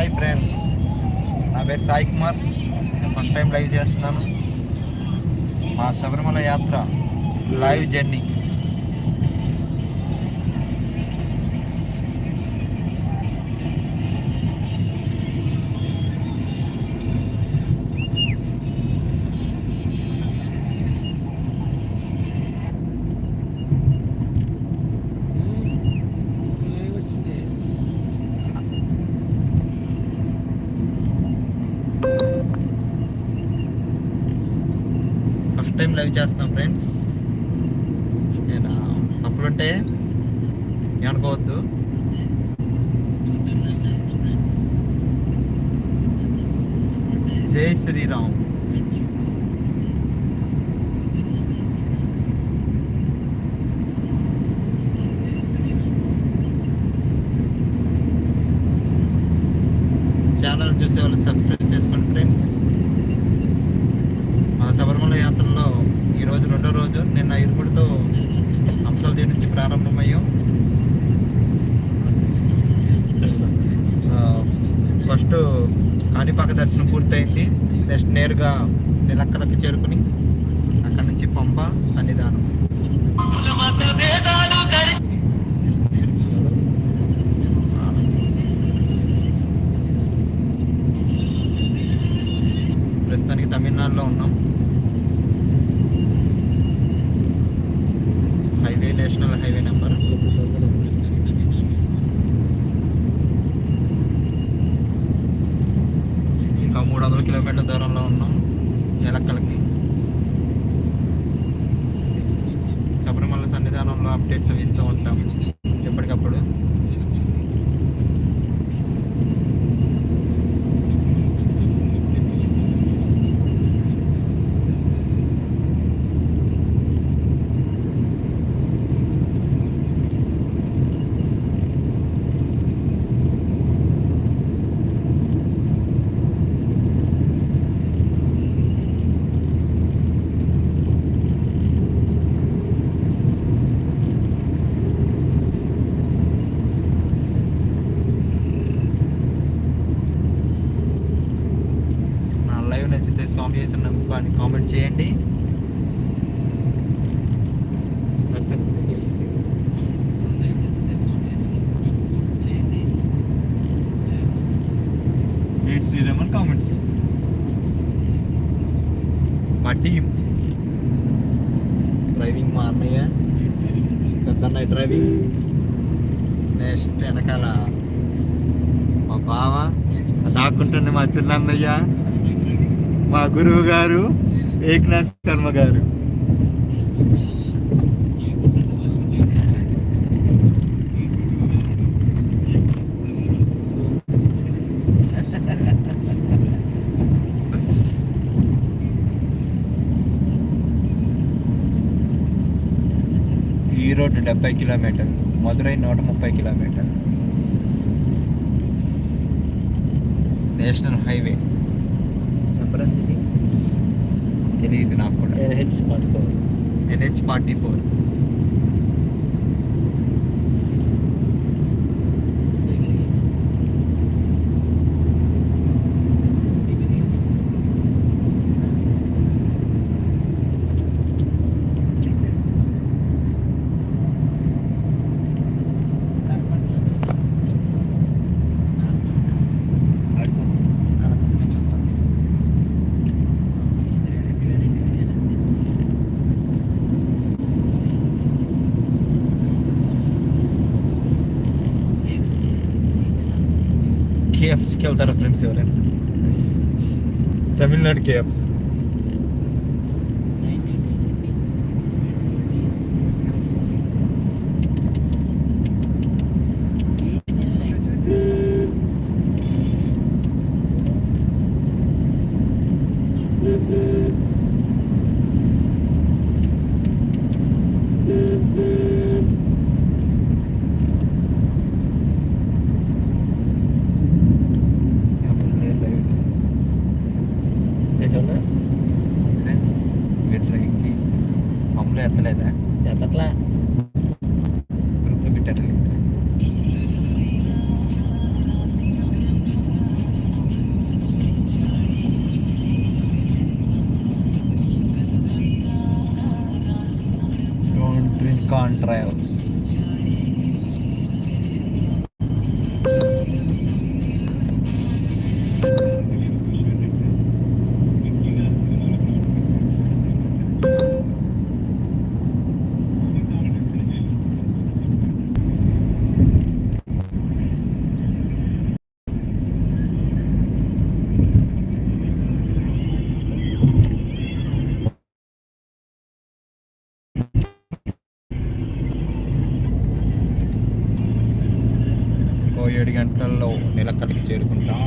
Hi friends. నా పేరు సాయి కుమార్. నేను ఫస్ట్ టైం లైవ్ చేస్తున్నాను. మా శబరిమల యాత్ర లైవ్ జర్నీ. టైం లైవ్ చేస్తున్నాం ఫ్రెండ్స్ నేను తప్పులుంటే ఏమనుకోవద్దు. జై శ్రీరామ్. ఛానల్ చూసే వాళ్ళు సబ్స్క్రైబ్ చేసుకోండి ఫ్రెండ్స్ మా శబరిమల యాత్రలో ఈరోజు రెండో రోజు. నిన్న ఇరుకుడితో అంశాలదేవి నుంచి ప్రారంభమయ్యాం. ఫస్ట్ కాణిపాక దర్శనం పూర్తయింది. నెక్స్ట్ నేరుగా నిలక్కలకు చేరుకుని అక్కడ నుంచి పంప సన్నిధానం ప్రస్తుతానికి తమిళనాడులో ఉన్నాం హైవే నేషనల్ హైవే నెంబర్. ఇంకా మూడు వందల కిలోమీటర్ల దూరంలో ఉన్నాం ఎలక్కలకి శబరిమల సన్నిధానంలో అప్డేట్స్ ఇస్తూ ఉంటాం. ఎప్పటికప్పుడు నా లైవ్ నచ్చితే స్వామి చేసిన నమ్మకం అని కామెంట్ చేయండి. జై శ్రీరామ్ అని కామెంట్ చేయండి. మా టీం. డ్రైవింగ్ మా అన్నయ్య. పెద్ద అన్నయ్య డ్రైవింగ్. నెక్స్ట్ వెనకాల మా బావ. దాక్కుంటుంది మా చిన్న అన్నయ్య. మా గురువు గారు ఏక్నాథ్ శర్మ గారు. ఈ రోడ్డు డెబ్బై కిలోమీటర్ మధురై నూట ముప్పై కిలోమీటర్. National highway. నెంబర్ ఇది? తెలియదు నాకు కూడా. NH forty four. కేఎఫ్సీకి వెళ్తారా ఫ్రెండ్స్ ఎవరైనా Tamil Nadu KFC Don't drink can't drive. ఇంకో ఏడు గంటల్లో నిలకడకి చేరుకుంటాం.